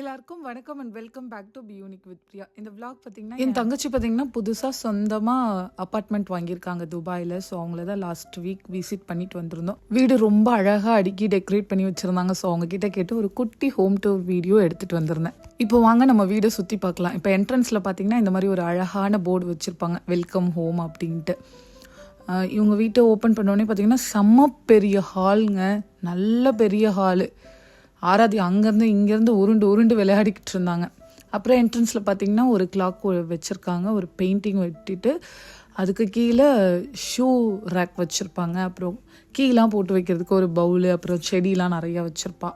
எல்லாருக்கும் வணக்கம் and welcome back to be unique with Priya இந்த vlog பார்த்தீங்கன்னா என் தங்கச்சி பார்த்தீங்கன்னா புதுசாக சொந்தமாக அப்பார்ட்மெண்ட் வாங்கியிருக்காங்க துபாயில். ஸோ அவங்கள தான் லாஸ்ட் வீக் விசிட் பண்ணிட்டு வந்திருந்தோம். வீடு ரொம்ப அழகாக அடுக்கி டெக்கரேட் பண்ணி வச்சுருந்தாங்க. ஸோ அவங்க கிட்ட ஒரு குட்டி ஹோம் டூர் வீடியோ எடுத்துகிட்டு வந்திருந்தேன். இப்போ வாங்க நம்ம வீடை சுற்றி பார்க்கலாம். இப்போ என்ட்ரன்ஸில் பார்த்தீங்கன்னா இந்த மாதிரி ஒரு அழகான போர்டு வச்சுருப்பாங்க. வெல்கம் ஹோம் அப்படின்ட்டு. இவங்க வீட்டை ஓப்பன் பண்ணோடனே பார்த்தீங்கன்னா செம்ம பெரிய ஹாலுங்க நல்ல பெரிய ஹாலு ஆராதி அங்கேருந்து இங்கேருந்து உருண்டு உருண்டு விளையாடிக்கிட்டு இருந்தாங்க. அப்புறம் என்ட்ரன்ஸில் பார்த்தீங்கன்னா ஒரு கிளாக் வச்சுருக்காங்க. ஒரு பெயிண்டிங் வெட்டிட்டு அதுக்கு கீழே ஷூ ரேக் வச்சுருப்பாங்க. அப்புறம் கீலாம் போட்டு வைக்கிறதுக்கு ஒரு பவுலு அப்புறம் செடிலாம் நிறையா வச்சுருப்பா.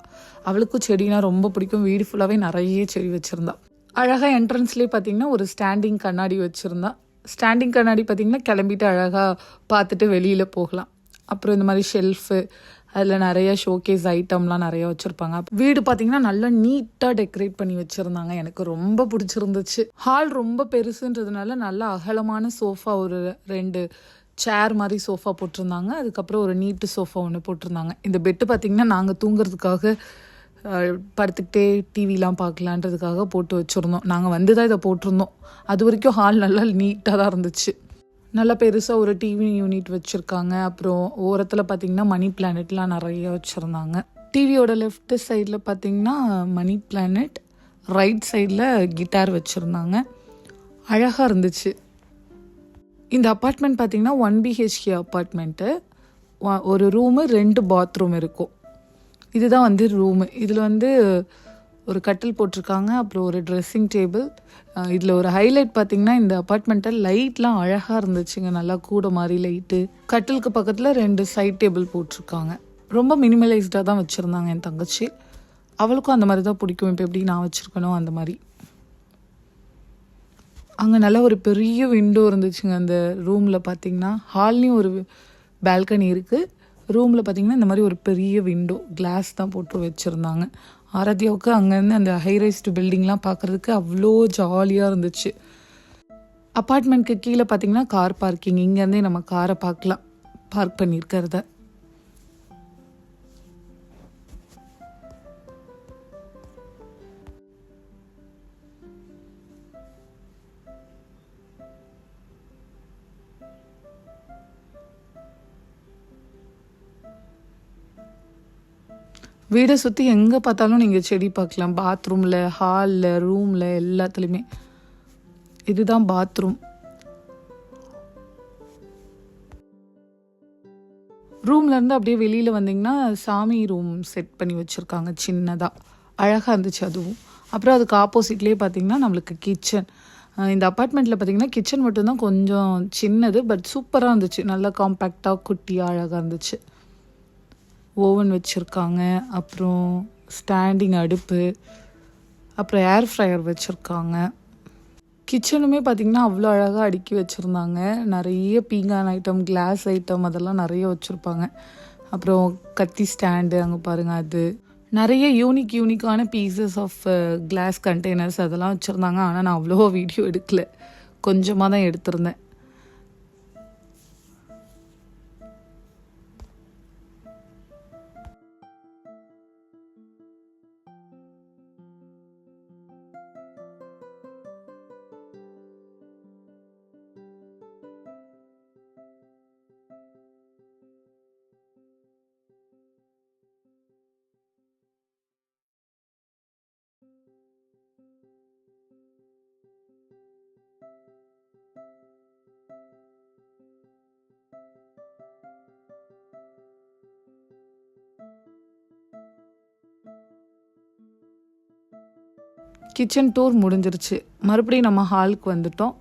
அவளுக்கும் செடினா ரொம்ப பிடிக்கும். வீடு ஃபுல்லாகவே நிறைய செடி வச்சுருந்தா. அழகாக என்ட்ரன்ஸ்லேயே பார்த்தீங்கன்னா ஒரு ஸ்டாண்டிங் கண்ணாடி வச்சுருந்தா. ஸ்டாண்டிங் கண்ணாடி பார்த்தீங்கன்னா கிளம்பிட்டு அழகாக பார்த்துட்டு வெளியில் போகலாம். அப்புறம் இந்த மாதிரி ஷெல்ஃபு அதில் நிறைய ஷோகேஸ் ஐட்டம்லாம் நிறைய வச்சுருப்பாங்க. வீடு பார்த்தீங்கன்னா நல்லா நீட்டாக டெக்கரேட் பண்ணி வச்சுருந்தாங்க. எனக்கு ரொம்ப பிடிச்சிருந்துச்சு. ஹால் ரொம்ப பெருசுன்றதுனால நல்ல அகலமான சோஃபா ஒரு ரெண்டு சேர் மாதிரி சோஃபா போட்டிருந்தாங்க. அதுக்கப்புறம் ஒரு நீட்டு சோஃபா ஒன்று போட்டிருந்தாங்க. இந்த பெட்டு பார்த்திங்கன்னா நாங்கள் தூங்குறதுக்காக படுத்துக்கிட்டே டிவிலாம் பார்க்கலான்றதுக்காக போட்டு வச்சுருந்தோம். நாங்கள் வந்து தான் இதை போட்டிருந்தோம். அது வரைக்கும் ஹால் நல்லா நீட்டாக தான் இருந்துச்சு. நல்லா பெருசாக ஒரு டிவி யூனிட் வச்சுருக்காங்க. அப்புறம் ஓரத்தில் பார்த்தீங்கன்னா மணி பிளானெட்லாம் நிறைய வச்சுருந்தாங்க. டிவியோட லெஃப்ட் சைடில் பார்த்தீங்கன்னா மணி பிளானெட் ரைட் சைடில் கிட்டார் வச்சுருந்தாங்க. அழகாக இருந்துச்சு. இந்த அப்பார்ட்மெண்ட் பார்த்தீங்கன்னா ஒன் பிஹெச்கே அப்பார்ட்மெண்ட்டு ஒரு ரூமு ரெண்டு பாத்ரூம் இருக்கும். இதுதான் வந்து ரூமு இதில் வந்து ஒரு கட்டில் போட்டிருக்காங்க அப்புறம் ஒரு ட்ரெஸ்ஸிங் டேபிள் இதில் ஒரு ஹைலைட் பார்த்தீங்கன்னா இந்த அப்பார்ட்மெண்ட்டை லைட்லாம் அழகாக இருந்துச்சுங்க. நல்லா கூட மாதிரி லைட்டு கட்டிலுக்கு பக்கத்தில் ரெண்டு சைட் டேபிள் போட்டிருக்காங்க. ரொம்ப மினிமலைஸ்டாக தான் வச்சுருந்தாங்க என் தங்கச்சி. அவளுக்கும் அந்த மாதிரி தான் பிடிக்கும். இப்போ எப்படி நான் வச்சுருக்கணும் அந்த மாதிரி. அங்கே நல்ல ஒரு பெரிய விண்டோ இருந்துச்சுங்க. அந்த ரூமில் பார்த்தீங்கன்னா ஹால்லையும் ஒரு பால்கனி இருக்குது ரூமில் பார்த்தீங்கன்னா இந்த மாதிரி ஒரு பெரிய விண்டோ கிளாஸ் தான் போட்டு வச்சுருந்தாங்க. ஆராத்யாவுக்கு அங்கேருந்து அந்த ஹைரைஸ்டு பில்டிங்லாம் பார்க்குறதுக்கு அவ்வளோ ஜாலியாக இருந்துச்சு. அப்பார்ட்மெண்ட்க்கு கீழே பார்த்தீங்கன்னா கார் பார்க்கிங் இங்கேருந்தே நம்ம காரை பார்க்கலாம். பார்க் பண்ணியிருக்கிறத. வீடை சுற்றி எங்கே பார்த்தாலும் நீங்கள் செடி பார்க்கலாம். பாத்ரூமில் ஹாலில் ரூமில் எல்லாத்துலேயுமே. இதுதான் பாத்ரூம் ரூம்லேருந்து அப்படியே வெளியில் வந்தீங்கன்னா சாமி ரூம் செட் பண்ணி வச்சுருக்காங்க. சின்னதாக அழகாக இருந்துச்சு அதுவும். அப்புறம் அதுக்கு ஆப்போசிட்லேயே பார்த்தீங்கன்னா நம்மளுக்கு கிச்சன் இந்த அப்பார்ட்மெண்ட்டில் பார்த்தீங்கன்னா கிச்சன் மட்டும்தான் கொஞ்சம் சின்னது பட் சூப்பராக இருந்துச்சு. நல்லா காம்பேக்டாக குட்டியாக அழகாக இருந்துச்சு. ஓவன் வச்சுருக்காங்க அப்புறம் ஸ்டாண்டிங் அடுப்பு அப்புறம் ஏர் ஃப்ரையர் வச்சுருக்காங்க. கிச்சனுமே பார்த்திங்கன்னா அவ்வளோ அழகாக அடுக்கி வச்சுருந்தாங்க. நிறைய பீங்கான் ஐட்டம் கிளாஸ் ஐட்டம் அதெல்லாம் நிறைய வச்சுருப்பாங்க. அப்புறம் கத்தி ஸ்டாண்டு அங்கே பாருங்கள் அது. நிறைய யூனிக் யூனிக்கான பீசஸ் ஆஃப் கிளாஸ் கண்டெய்னர்ஸ் அதெல்லாம் வச்சுருந்தாங்க. ஆனால் நான் அவ்வளோ வீடியோ எடுக்கல. கொஞ்சமாக தான் எடுத்திருந்தேன். கிச்சன் டூர் முடிஞ்சிருச்சு. மறுபடியும் நம்ம ஹாலுக்கு வந்துட்டோம்.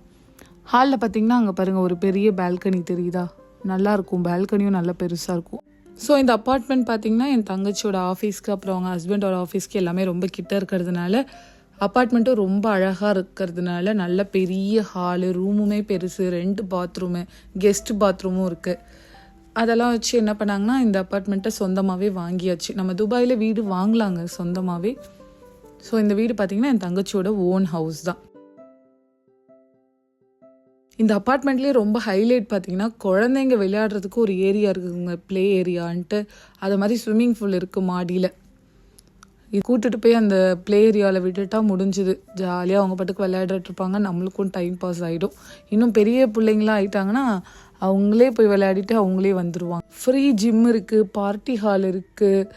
ஹாலில் பார்த்தீங்கன்னா அங்கே பாருங்கள் ஒரு பெரிய பால்கனி தெரியுதா? நல்லாயிருக்கும் பால்கனியும் நல்லா பெருசாக இருக்கும். ஸோ இந்த அப்பார்ட்மெண்ட் பார்த்திங்கன்னா என் தங்கச்சியோட ஆஃபீஸ்க்கு அப்புறம் அவங்க ஹஸ்பண்டோட ஆஃபீஸ்க்கு எல்லாமே ரொம்ப கிட்ட இருக்கிறதுனால அப்பார்ட்மெண்ட்டும் ரொம்ப அழகாக இருக்கிறதுனால நல்ல பெரிய ஹாலு ரூமுமே பெருசு ரெண்டு பாத்ரூமு கெஸ்ட் பாத்ரூமும் இருக்குது அதெல்லாம் வச்சு என்ன பண்ணாங்கன்னா இந்த அப்பார்ட்மெண்ட்டை சொந்தமாகவே வாங்கியாச்சு. நம்ம துபாயில் வீடு வாங்கலாங்க சொந்தமாகவே ஸோ இந்த வீடு பார்த்திங்கன்னா என் தங்கச்சியோட ஓன் ஹவுஸ் தான். இந்த அப்பார்ட்மெண்ட்லேயே ரொம்ப ஹைலைட் பார்த்திங்கன்னா குழந்தைங்க விளையாடுறதுக்கு ஒரு ஏரியா இருக்குதுங்க ப்ளே ஏரியான்ட்டு அது மாதிரி ஸ்விம்மிங் பூல் இருக்குது மாடியில். கூட்டிட்டு போய் அந்த ப்ளே ஏரியாவில் விட்டுட்டா முடிஞ்சுது. ஜாலியாக அவங்க பாட்டுக்கு விளையாடிட்டு இருப்பாங்க. நம்மளுக்கும் டைம் பாஸ் ஆகிடும் இன்னும் பெரிய பிள்ளைங்களாம் ஆயிட்டாங்கன்னா அவங்களே போய் விளையாடிட்டு அவங்களே வந்துடுவாங்க ஃப்ரீ ஜிம் இருக்குது பார்ட்டி ஹால் இருக்குது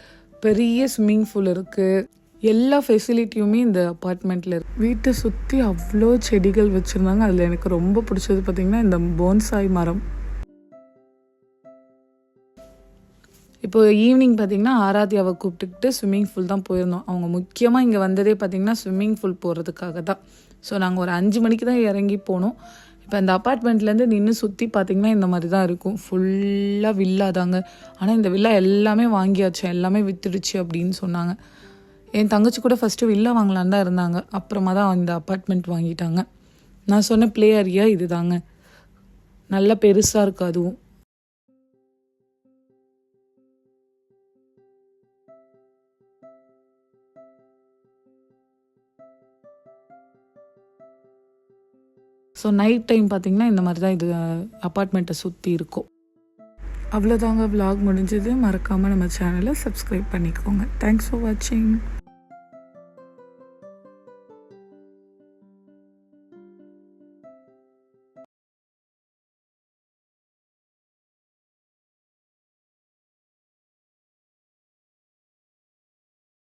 பெரிய ஸ்விம்மிங் பூல் இருக்குது எல்லா ஃபெசிலிட்டியுமே இந்த அப்பார்ட்மெண்ட்டில் இருக்குது வீட்டை சுற்றி அவ்வளோ செடிகள் வச்சுருந்தாங்க. அதில் எனக்கு ரொம்ப பிடிச்சது பார்த்திங்கன்னா இந்த போன்சாய் மரம். இப்போ ஈவினிங் பார்த்தீங்கன்னா ஆராத்யாவை கூப்பிட்டுக்கிட்டு ஸ்விம்மிங் ஃபூல் தான் போயிருந்தோம். அவங்க முக்கியமாக இங்கே வந்ததே பார்த்தீங்கன்னா ஸ்விம்மிங் ஃபூல் போகிறதுக்காக தான். ஸோ நாங்கள் ஒரு அஞ்சு மணிக்கு தான் இறங்கி போனோம். இப்போ அந்த அப்பார்ட்மெண்ட்லேருந்து நின்று சுற்றி பார்த்தீங்கன்னா இந்த மாதிரி தான் இருக்கும். ஃபுல்லாக வில்லா தாங்க. ஆனால் இந்த வில்லா எல்லாமே வாங்கியாச்சு. எல்லாமே வித்துடுச்சு அப்படின்னு சொன்னாங்க. என் தங்கச்சி கூட ஃபஸ்ட்டு வில்லா வாங்கலான்னு தான் இருந்தாங்க. அப்புறமா தான் இந்த அப்பார்ட்மெண்ட் வாங்கிட்டாங்க. நான் சொன்ன பிளே ஏரியா இது தாங்க நல்லா பெருசாக இருக்குது அதுவும். ஸோ நைட் டைம் பார்த்தீங்கன்னா இந்த மாதிரி தான் இது அப்பார்ட்மெண்ட்டை சுற்றி இருக்கும். அவ்வளோதாங்க விலாக் முடிஞ்சது. மறக்காமல் நம்ம சேனலை சப்ஸ்கிரைப் பண்ணிக்கோங்க. தேங்க்ஸ் ஃபார் வாட்சிங்